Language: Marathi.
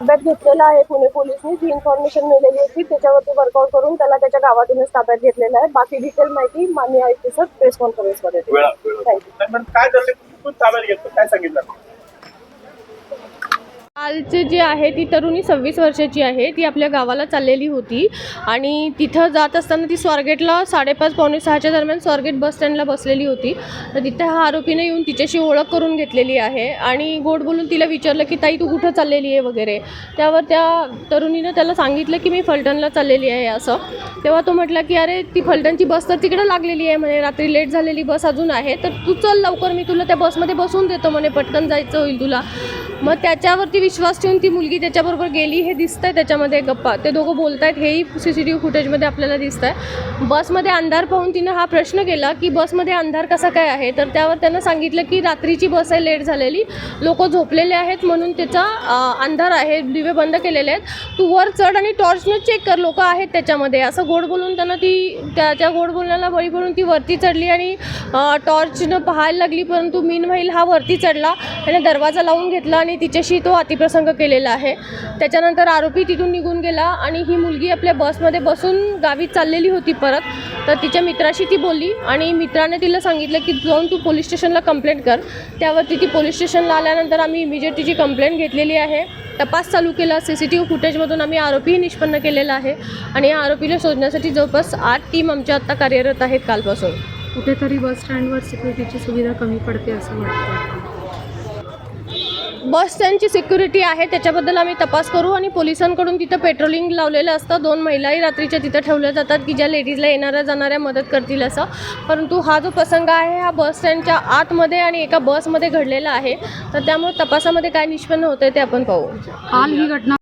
ताब्यात घेतलेला आहे पुणे पोलिसनी. जी इन्फॉर्मेशन मिळालेली होती त्याच्यावरती वर्कआउट करून त्याला त्याच्या गावातूनच ताब्यात घेतलेला आहे. बाकी डिटेल माहिती मान्य आयुक्त सर प्रेस कॉन्फरन्समध्ये पण काय झालं? कुठून ताब्यात घेतलं? काय सांगितलं? कालचे जे आहे ती तरुणी सव्वीस वर्षाची आहे. ती आपल्या गावाला चाललेली होती आणि तिथं जात असताना ती स्वारगेटला साडेपाच पावणे सहाच्या दरम्यान स्वारगेट बस स्टँडला बसलेली होती. तर तिथे हा आरोपीने येऊन तिच्याशी ओळख करून घेतलेली आहे आणि गोड बोलून तिला विचारलं की ताई तू कुठं चाललेली आहे? वगैरे. त्यावर त्या तरुणीनं त्याला सांगितलं की मी फलटणला चाललेली आहे असं. तेव्हा तो म्हटला की अरे ती फलटणची बस तर तिकडं लागलेली आहे म्हणे. रात्री लेट झालेली बस अजून आहे. तर तू चल लवकर मी तुला त्या बसमध्ये बसवून देतो म्हणे. पटकन जायचं होईल तुला. मग त्याच्यावरती विश्वास ठेवून ती मुलगी त्याच्याबरोबर गेली. हे दिसतंय त्याच्यामध्ये गप्पा. ते दोघं बोलत आहेत हेही सी सी टी व्ही फुटेजमध्ये आपल्याला दिसत आहे बसमध्ये अंधार पाहून तिनं हा प्रश्न केला की बसमध्ये अंधार कसा काय आहे? तर त्यावर त्यानं सांगितलं की रात्रीची बस आहे लेट झालेली. लोक झोपलेले आहेत म्हणून त्याचा अंधार आहे. दिवे बंद केलेले आहेत. तू वर चढ आणि टॉर्चनं चेक कर. लोक आहेत त्याच्यामध्ये. असं गोड बोलून त्यांना ती त्याच्या गोड बोलण्याला बळी पडून ती वरती चढली आणि टॉर्चनं पाहायला लागली परंतु मीन व्हाईल हा वरती चढला त्याने दरवाजा लावून घेतला आणि तिच्याशी तो अतिप्रसंग केलेला आहे. त्याच्यानंतर आरोपी तिथून निघून गेला आणि ही मुलगी आपल्या बसमध्ये बसून गावी चाललेली होती परत. तर तिच्या मित्राशी ती बोलली आणि मित्राने तिला सांगितलं की जाऊन तू पोलीस स्टेशनला कंप्लेंट कर. त्यावरती ती पोलीस स्टेशनला आल्यानंतर आम्ही इमिजिएट तिची कंप्लेंट घेतलेली आहे तपास चालू केला सी सी टी व्ही फुटेजमधून आम्ही आरोपीही निष्पन्न केलेला आहे आणि या आरोपीला शोधण्यासाठी जवळपास आठ टीम आमच्या आत्ता कार्यरत आहेत कालपासून. कुठेतरी बस स्टँडवर सिक्युरिटीची सुविधा कमी पडते असं वाटतं. बस स्टँडची सिक्युरिटी आहे त्याच्याबद्दल आम्ही तपास करू आणि पोलिसांकडून तिथं पेट्रोलिंग लावलेलं असतं. दोन महिलाही रात्रीच्या तिथं ठेवल्या जातात की ज्या लेडीजला येणाऱ्या जाणाऱ्या मदत करतील असं. परंतु हा जो प्रसंग आहे हा बस स्टँडच्या आतमध्ये आणि एका बसमध्ये घडलेला आहे. तर त्यामुळे तपासामध्ये काय निष्पन्न होतं ते आपण पाहू. काल ही घटना